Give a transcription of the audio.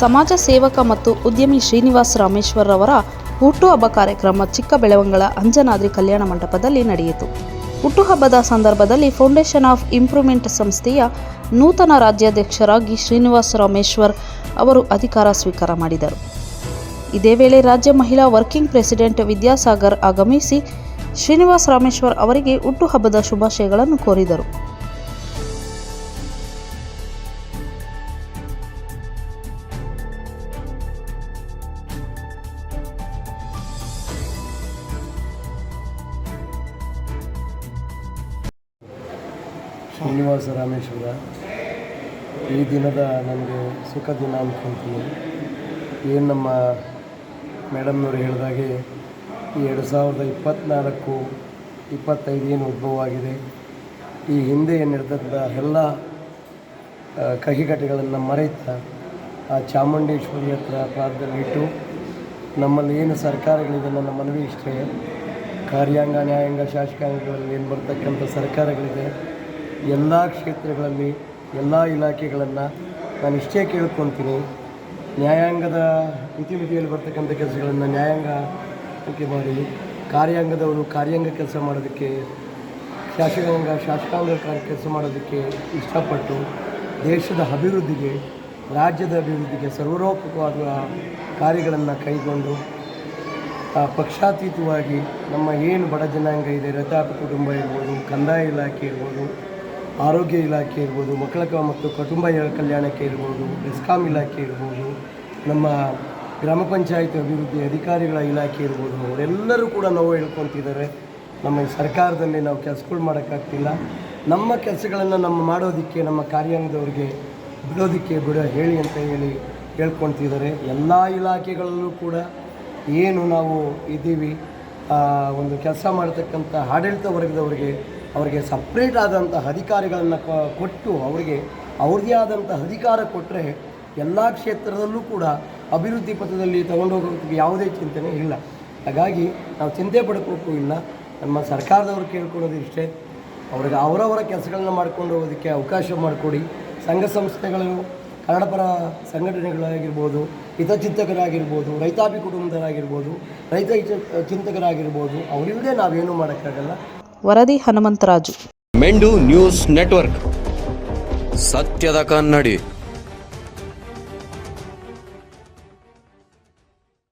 ಸಮಾಜ ಸೇವಕ ಮತ್ತು ಉದ್ಯಮಿ ಶ್ರೀನಿವಾಸ್ ರಾಮೇಶ್ವರ್ ಅವರ ಹುಟ್ಟುಹಬ್ಬ ಕಾರ್ಯಕ್ರಮ ಚಿಕ್ಕ ಬೆಳವಂಗಳ ಅಂಜನಾದ್ರಿ ಕಲ್ಯಾಣ ಮಂಟಪದಲ್ಲಿ ನಡೆಯಿತು. ಹುಟ್ಟುಹಬ್ಬದ ಸಂದರ್ಭದಲ್ಲಿ ಫೌಂಡೇಶನ್ ಆಫ್ ಇಂಪ್ರೂವ್ಮೆಂಟ್ ಸಂಸ್ಥೆಯ ನೂತನ ರಾಜ್ಯಾಧ್ಯಕ್ಷರಾಗಿ ಶ್ರೀನಿವಾಸ್ ರಾಮೇಶ್ವರ್ ಅವರು ಅಧಿಕಾರ ಸ್ವೀಕಾರ ಮಾಡಿದರು. ಇದೇ ವೇಳೆ ರಾಜ್ಯ ಮಹಿಳಾ ವರ್ಕಿಂಗ್ ಪ್ರೆಸಿಡೆಂಟ್ ವಿದ್ಯಾಸಾಗರ್ ಆಗಮಿಸಿ ಶ್ರೀನಿವಾಸ್ ರಾಮೇಶ್ವರ್ ಅವರಿಗೆ ಹುಟ್ಟುಹಬ್ಬದ ಶುಭಾಶಯಗಳನ್ನು ಕೋರಿದರು. ಶ್ರೀನಿವಾಸ ರಾಮೇಶ್ವರ. ಈ ದಿನದ ನನಗೆ ಸುಖ ದಿನ ಅಂದ್ಕೊಳ್ತೀನಿ ಏನು ನಮ್ಮ ಮೇಡಮ್ನವರು ಹೇಳಿದಾಗೆ ಈ ಎರಡು ಸಾವಿರದ ಇಪ್ಪತ್ತ್ನಾಲ್ಕು ಇಪ್ಪತ್ತೈದು ಏನು ಉದ್ಭವ ಆಗಿದೆ. ಈ ಹಿಂದೆ ನಡೆದಂಥ ಎಲ್ಲ ಮರೆಯುತ್ತಾ ಮರೆತ ಆ ಚಾಮುಂಡೇಶ್ವರಿ ಹತ್ರ ಪ್ರಾರ್ಥನೆ ಇಟ್ಟು ನಮ್ಮಲ್ಲಿ ಏನು ಸರ್ಕಾರಗಳಿದೆ ನನ್ನ ಮನವಿ ಇಷ್ಟೇ ಕಾರ್ಯಾಂಗ, ನ್ಯಾಯಾಂಗ, ಶಾಸಕಾಂಗಗಳಲ್ಲಿ ಏನು ಬರ್ತಕ್ಕಂಥ ಸರ್ಕಾರಗಳಿದೆ. ಎಲ್ಲ ಕ್ಷೇತ್ರಗಳಲ್ಲಿ ಎಲ್ಲ ಇಲಾಖೆಗಳನ್ನು ನಾನು ಇಷ್ಟೇ ಕೇಳ್ಕೊತೀನಿ ನ್ಯಾಯಾಂಗದ ಇತಿಮಿತಿಯಲ್ಲಿ ಬರ್ತಕ್ಕಂಥ ಕೆಲಸಗಳನ್ನು ನ್ಯಾಯಾಂಗಕ್ಕೆ ಮಾಡಿ, ಕಾರ್ಯಾಂಗದವರು ಕಾರ್ಯಾಂಗ ಕೆಲಸ ಮಾಡೋದಕ್ಕೆ, ಶಾಸಕಾಂಗ ಶಾಸಕಾಂಗ ಕೆಲಸ ಮಾಡೋದಕ್ಕೆ ಇಷ್ಟಪಟ್ಟು ದೇಶದ ಅಭಿವೃದ್ಧಿಗೆ, ರಾಜ್ಯದ ಅಭಿವೃದ್ಧಿಗೆ ಸರ್ವರೋಪಕವಾದ ಕಾರ್ಯಗಳನ್ನು ಕೈಗೊಂಡು ಪಕ್ಷಾತೀತವಾಗಿ ನಮ್ಮ ಏನು ಬಡ ಜನಾಂಗ ಇದೆ ರಥಾಪ ಕುಟುಂಬ ಇರ್ಬೋದು, ಕಂದಾಯ ಇಲಾಖೆ ಇರ್ಬೋದು ಆರೋಗ್ಯ ಇಲಾಖೆ ಇರ್ಬೋದು, ಮಕ್ಕಳ ಮತ್ತು ಕುಟುಂಬ ಕಲ್ಯಾಣಕ್ಕೆ ಇರ್ಬೋದು, ಬೆಸ್ಕಾಂ ಇಲಾಖೆ ಇರ್ಬೋದು, ನಮ್ಮ ಗ್ರಾಮ ಪಂಚಾಯತ್ ಅಭಿವೃದ್ಧಿ ಅಧಿಕಾರಿಗಳ ಇಲಾಖೆ ಇರ್ಬೋದು, ಅವರೆಲ್ಲರೂ ಕೂಡ ನಾವು ಹೇಳ್ಕೊತಿದ್ದಾರೆ. ನಮ್ಮ ಸರ್ಕಾರದಲ್ಲಿ ನಾವು ಕೆಲಸಗಳು ಮಾಡೋಕ್ಕಾಗ್ತಿಲ್ಲ. ನಮ್ಮ ಕೆಲಸಗಳನ್ನು ನಮ್ಮ ಮಾಡೋದಕ್ಕೆ, ನಮ್ಮ ಕಾರ್ಯಾಂಗದವ್ರಿಗೆ ಬಿಡೋದಕ್ಕೆ ಬಿಡ, ಹೇಳಿ ಅಂತ ಹೇಳಿ ಹೇಳ್ಕೊಳ್ತಿದ್ದಾರೆ ಎಲ್ಲ ಇಲಾಖೆಗಳಲ್ಲೂ ಕೂಡ ಏನು ನಾವು ಇದ್ದೀವಿ. ಒಂದು ಕೆಲಸ ಮಾಡತಕ್ಕಂಥ ಆಡಳಿತ ವರ್ಗದವರಿಗೆ ಅವರಿಗೆ ಸಪ್ರೇಟ್ ಆದಂಥ ಅಧಿಕಾರಿಗಳನ್ನು ಕೊಟ್ಟು ಅವರಿಗೆ ಅವ್ರದ್ದೇ ಆದಂಥ ಅಧಿಕಾರ ಕೊಟ್ಟರೆ ಎಲ್ಲ ಕ್ಷೇತ್ರದಲ್ಲೂ ಕೂಡ ಅಭಿವೃದ್ಧಿ ಪಥದಲ್ಲಿ ತಗೊಂಡೋಗೋದಕ್ಕೆ ಯಾವುದೇ ಚಿಂತನೆ ಇಲ್ಲ. ಹಾಗಾಗಿ ನಾವು ಚಿಂತೆ ಪಡ್ಕೋಕ್ಕೂ ಇಲ್ಲ. ನಮ್ಮ ಸರ್ಕಾರದವರು ಕೇಳ್ಕೊಳ್ಳೋದು ಇಷ್ಟೇ. ಅವ್ರಿಗೆ ಅವರವರ ಕೆಲಸಗಳನ್ನ ಮಾಡ್ಕೊಂಡು ಹೋಗೋದಕ್ಕೆ ಅವಕಾಶ ಮಾಡಿಕೊಡಿ. ಸಂಘ ಸಂಸ್ಥೆಗಳು ಕನ್ನಡಪರ ಸಂಘಟನೆಗಳಾಗಿರ್ಬೋದು, ಹಿತಚಿಂತಕರಾಗಿರ್ಬೋದು, ರೈತಾಪಿ ಕುಟುಂಬದವರಾಗಿರ್ಬೋದು ರೈತ ಚಿಂತಕರಾಗಿರ್ಬೋದು ಅವರಿಲ್ಲದೆ ನಾವೇನು ಮಾಡೋಕ್ಕಾಗಲ್ಲ. ವರದಿ ಹನುಮಂತರಾಜು. ಮೆಂಡು news network. ಸತ್ಯದ ಕನ್ನಡಿ.